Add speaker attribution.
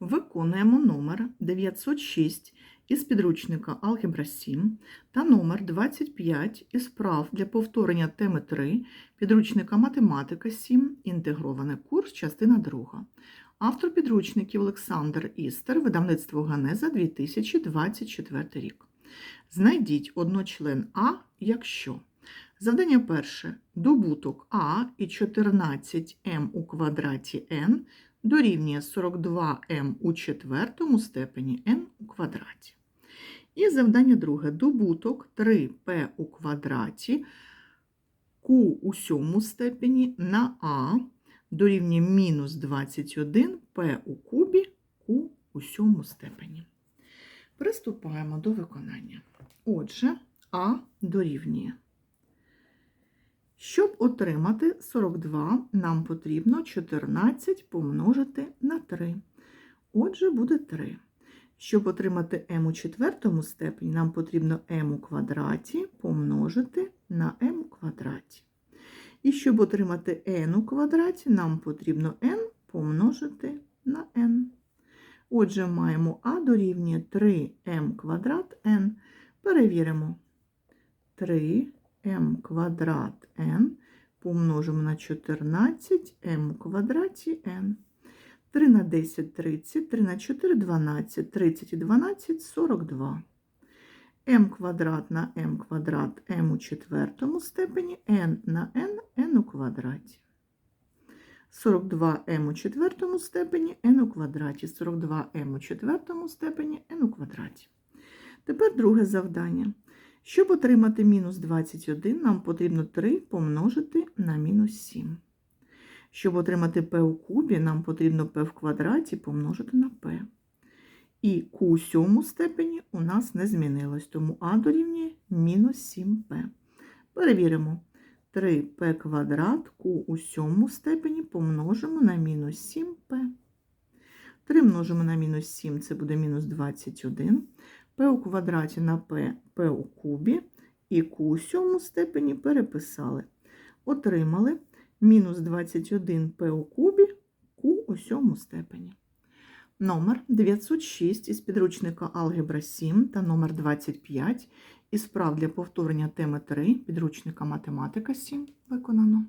Speaker 1: Виконуємо номер 906 із підручника Алгебра 7 та номер 25 із прав для повторення теми 3 підручника Математика 7, інтегрований курс, частина 2. Автор підручників Олександр Істер, видавництво Ганеза 2024 рік. Знайдіть одночлен А, якщо. Завдання перше. Добуток А і 14m у квадраті n дорівнює 42m у четвертому степені n у квадраті. І завдання друге. Добуток 3p у квадраті q у сьомому степені на а дорівнює мінус 21p у кубі q у сьомому степені. Приступаємо до виконання. Отже, а дорівнює. Щоб отримати 42, нам потрібно 14 помножити на 3. Отже, буде 3. Щоб отримати m у четвертому степені, нам потрібно m у квадраті помножити на m у квадраті. І щоб отримати n у квадраті, нам потрібно n помножити на n. Отже, маємо а дорівнює 3m квадрат n. Перевіримо. 3m квадрат n помножимо на 14 m у квадраті n. 3 на 10 30, 3 на 4 12, 30 і 12 42. m квадрат на m квадрат m у четвертому степені, n на n, n у квадраті. 42m у четвертому степені, n у квадраті. 42m у четвертому степені, n у квадраті. Тепер друге завдання. Щоб отримати мінус 21, нам потрібно 3 помножити на мінус 7. Щоб отримати p у кубі, нам потрібно p в квадраті помножити на p. І q у сьомому степені у нас не змінилось, тому а дорівнює мінус 7p. Перевіримо. 3p квадрат q у сьомому степені помножимо на мінус 7p. 3 множимо на мінус 7, це буде мінус 21. P у квадраті на p, p у кубі і q у сьомому степені переписали. Отримали мінус 21p у кубі q у сьомому степені. Номер 906 із підручника Алгебра 7 та номер 25 із прав для повторення теми 3 підручника Математика 7 виконано.